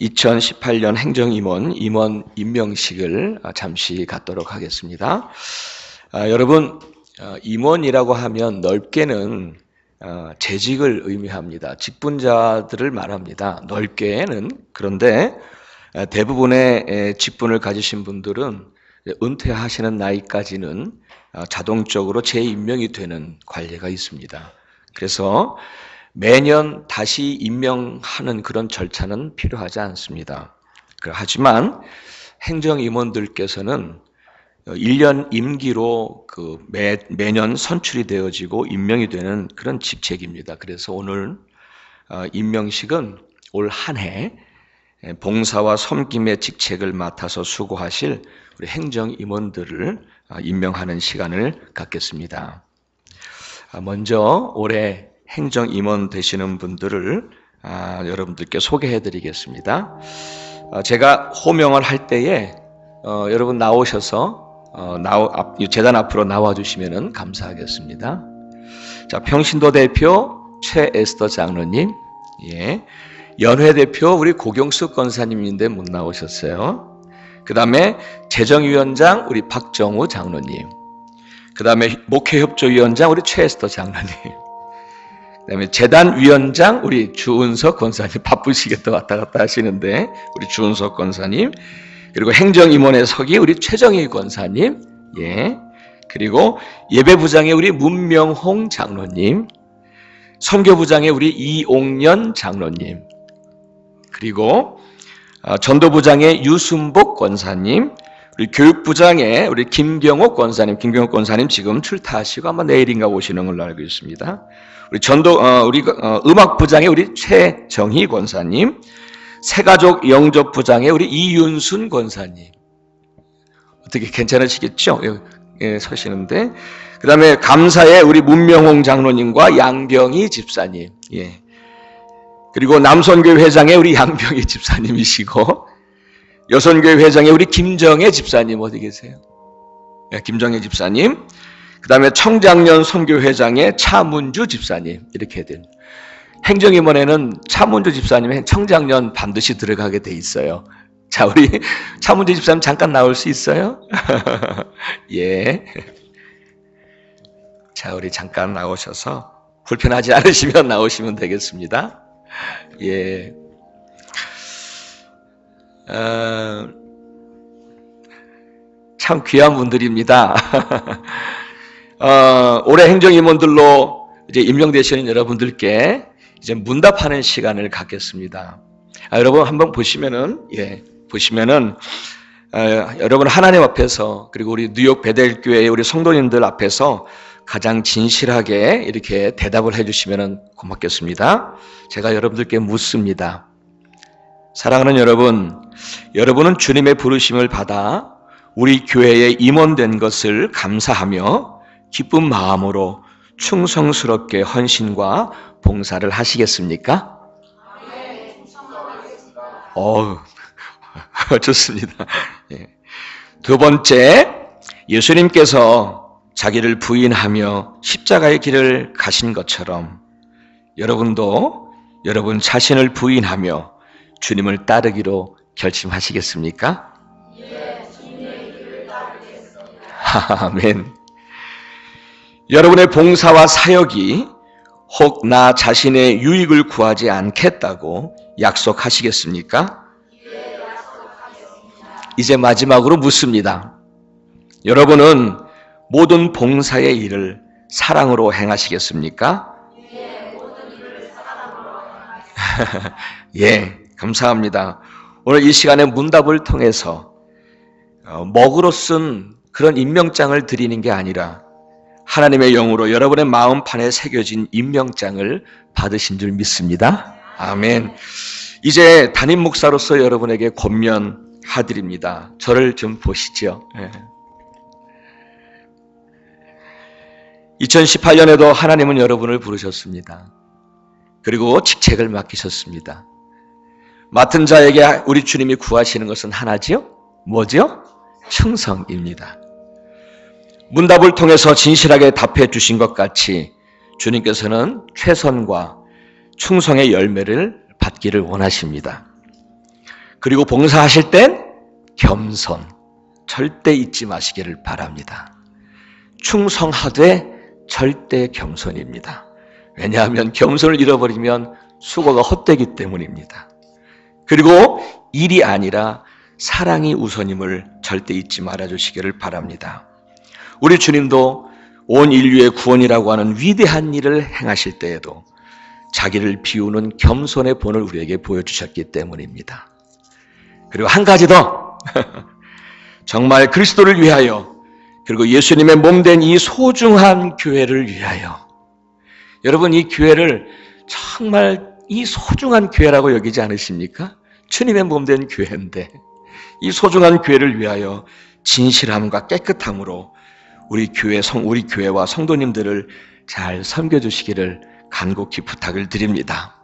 2018년 행정임원 임원 임명식을 잠시 갖도록 하겠습니다. 아, 여러분 어, 임원이라고 하면 넓게는 어, 재직을 의미합니다. 직분자들을 말합니다. 넓게는 그런데 어, 대부분의 에, 직분을 가지신 분들은 은퇴하시는 나이까지는 어, 자동적으로 재임명이 되는 관례가 있습니다. 그래서 매년 다시 임명하는 그런 절차는 필요하지 않습니다. 그, 하지만 행정임원들께서는 1년 임기로 그 매, 매년 선출이 되어지고 임명이 되는 그런 직책입니다. 그래서 오늘 어, 임명식은 올 한 해 봉사와 섬김의 직책을 맡아서 수고하실 우리 행정임원들을 어, 임명하는 시간을 갖겠습니다. 아, 먼저 올해 행정 임원 되시는 분들을 아, 여러분들께 소개해 드리겠습니다. 아, 제가 호명을 할 때에 어, 여러분 나오셔서 어, 앞, 재단 앞으로 나와 주시면 감사하겠습니다. 자, 평신도 대표 최에스더 장로님, 예. 연회 대표 우리 고경수 권사님인데 못 나오셨어요. 그 다음에 재정위원장 우리 박정우 장로님, 그 다음에 목회협조위원장 우리 최에스더 장로님, 그다음에 재단 위원장 우리 주은석 권사님. 바쁘시겠다 왔다 갔다 하시는데. 우리 주은석 권사님. 그리고 행정임원의 서기 우리 최정희 권사님. 예. 그리고 예배부장의 우리 문명홍 장로님. 선교부장의 우리 이옥년 장로님. 그리고 어, 전도부장의 유순복 권사님. 우리 교육부장의 우리 김경옥 권사님, 김경옥 권사님 지금 출타하시고 아마 내일인가 오시는 걸로 알고 있습니다. 우리 전도 어, 우리 어, 음악 부장의 우리 최정희 권사님, 새가족 영접 부장의 우리 이윤순 권사님. 어떻게 괜찮으시겠죠? 예, 예, 서시는데 그 다음에 감사의 우리 문명홍 장로님과 양병희 집사님. 예. 그리고 남선교회 회장의 우리 양병희 집사님이시고 여선교회 회장의 우리 김정혜 집사님 어디 계세요? 네, 김정혜 집사님. 그 다음에 청장년 선교회장의 차문주 집사님 이렇게 된 행정임원에는 차문주 집사님, 청장년 반드시 들어가게 돼 있어요. 자, 우리 차문주 집사님 잠깐 나올 수 있어요? 예. 자, 우리 잠깐 나오셔서 불편하지 않으시면 나오시면 되겠습니다. 예. 어, 참 귀한 분들입니다. 어, 올해 행정임원들로 이제 임명되시는 여러분들께 이제 문답하는 시간을 갖겠습니다. 아, 여러분 한번 보시면은 예 보시면은 어, 여러분 하나님 앞에서 그리고 우리 뉴욕 베델 교회 우리 성도님들 앞에서 가장 진실하게 이렇게 대답을 해주시면 고맙겠습니다. 제가 여러분들께 묻습니다. 사랑하는 여러분, 여러분은 주님의 부르심을 받아 우리 교회에 임원된 것을 감사하며 기쁜 마음으로 충성스럽게 헌신과 봉사를 하시겠습니까? 어, 좋습니다. 예. 두 번째, 예수님께서 자기를 부인하며 십자가의 길을 가신 것처럼 여러분도 여러분 자신을 부인하며 주님을 따르기로 결심하시겠습니까? 예, 주님의 길을 따르겠습니다. 아멘. 여러분의 봉사와 사역이 혹 나 자신의 유익을 구하지 않겠다고 약속하시겠습니까? 이제 마지막으로 묻습니다. 여러분은 모든 봉사의 일을 사랑으로 행하시겠습니까? 예. 예, 감사합니다. 오늘 이 시간에 문답을 통해서 어, 먹으로 쓴 그런 임명장을 드리는 게 아니라 하나님의 영으로 여러분의 마음판에 새겨진 임명장을 받으신 줄 믿습니다. 아멘. 이제 담임 목사로서 여러분에게 권면하드립니다. 저를 좀 보시죠. 예. 2018년에도 하나님은 여러분을 부르셨습니다. 그리고 직책을 맡기셨습니다. 맡은 자에게 우리 주님이 구하시는 것은 하나지요? 뭐지요? 충성입니다. 문답을 통해서 진실하게 답해 주신 것 같이 주님께서는 최선과 충성의 열매를 받기를 원하십니다. 그리고 봉사하실 땐 겸손. 절대 잊지 마시기를 바랍니다. 충성하되 절대 겸손입니다. 왜냐하면 겸손을 잃어버리면 수고가 헛되기 때문입니다. 그리고 일이 아니라 사랑이 우선임을 절대 잊지 말아 주시기를 바랍니다. 우리 주님도 온 인류의 구원이라고 하는 위대한 일을 행하실 때에도 자기를 비우는 겸손의 본을 우리에게 보여주셨기 때문입니다. 그리고 한 가지 더. 정말 그리스도를 위하여 그리고 예수님의 몸된 이 소중한 교회를 위하여 여러분 이 교회를 정말 이 소중한 교회라고 여기지 않으십니까? 주님의 몸된 교회인데 이 소중한 교회를 위하여 진실함과 깨끗함으로 우리 교회 성 우리 교회와 성도님들을 잘 섬겨 주시기를 간곡히 부탁을 드립니다.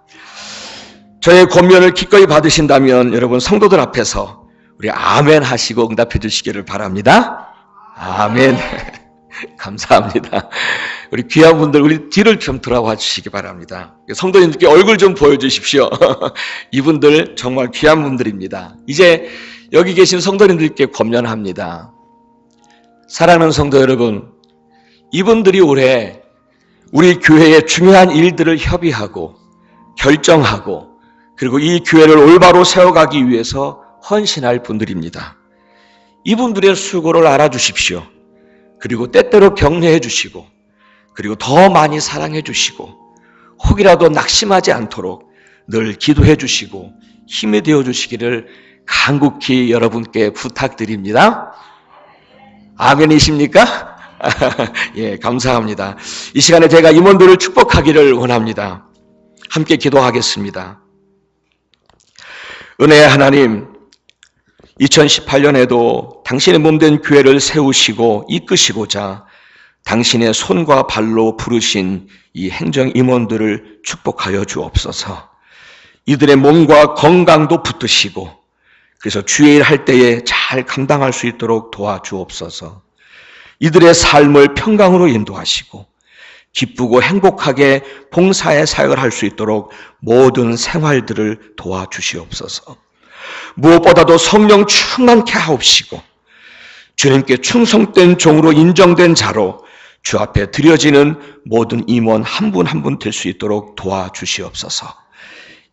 저의 권면을 기꺼이 받으신다면 여러분 성도들 앞에서 우리 아멘 하시고 응답해 주시기를 바랍니다. 아멘. 감사합니다. 우리 귀한 분들 우리 뒤를 좀 돌아와 주시기 바랍니다. 성도님들께 얼굴 좀 보여주십시오. 이분들 정말 귀한 분들입니다. 이제 여기 계신 성도님들께 권면합니다. 사랑하는 성도 여러분, 이분들이 올해 우리 교회의 중요한 일들을 협의하고 결정하고 그리고 이 교회를 올바로 세워가기 위해서 헌신할 분들입니다. 이분들의 수고를 알아주십시오. 그리고 때때로 격려해 주시고 그리고 더 많이 사랑해 주시고 혹이라도 낙심하지 않도록 늘 기도해 주시고 힘이 되어 주시기를 간곡히 여러분께 부탁드립니다. 아멘이십니까? 예, 감사합니다. 이 시간에 제가 임원들을 축복하기를 원합니다. 함께 기도하겠습니다. 은혜의 하나님, 2018년에도 당신의 몸된 교회를 세우시고 이끄시고자 당신의 손과 발로 부르신 이 행정 임원들을 축복하여 주옵소서. 이들의 몸과 건강도 붙드시고 그래서 주의 일 할 때에 잘 감당할 수 있도록 도와주옵소서. 이들의 삶을 평강으로 인도하시고 기쁘고 행복하게 봉사의 사역을 할 수 있도록 모든 생활들을 도와주시옵소서. 무엇보다도 성령 충만케 하옵시고 주님께 충성된 종으로 인정된 자로 주 앞에 드려지는 모든 임원 한 분 한 분 될 수 있도록 도와주시옵소서.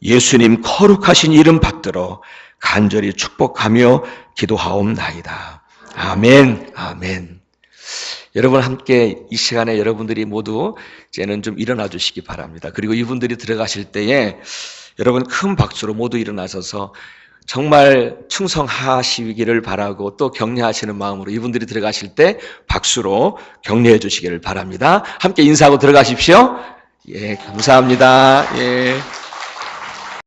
예수님 거룩하신 이름 받들어 간절히 축복하며 기도하옵나이다. 아멘, 아멘. 여러분 함께 이 시간에 여러분들이 모두 이제는 좀 일어나 주시기 바랍니다. 그리고 이분들이 들어가실 때에 여러분 큰 박수로 모두 일어나셔서 정말 충성하시기를 바라고 또 격려하시는 마음으로 이분들이 들어가실 때 박수로 격려해 주시기를 바랍니다. 함께 인사하고 들어가십시오. 예, 감사합니다. 예.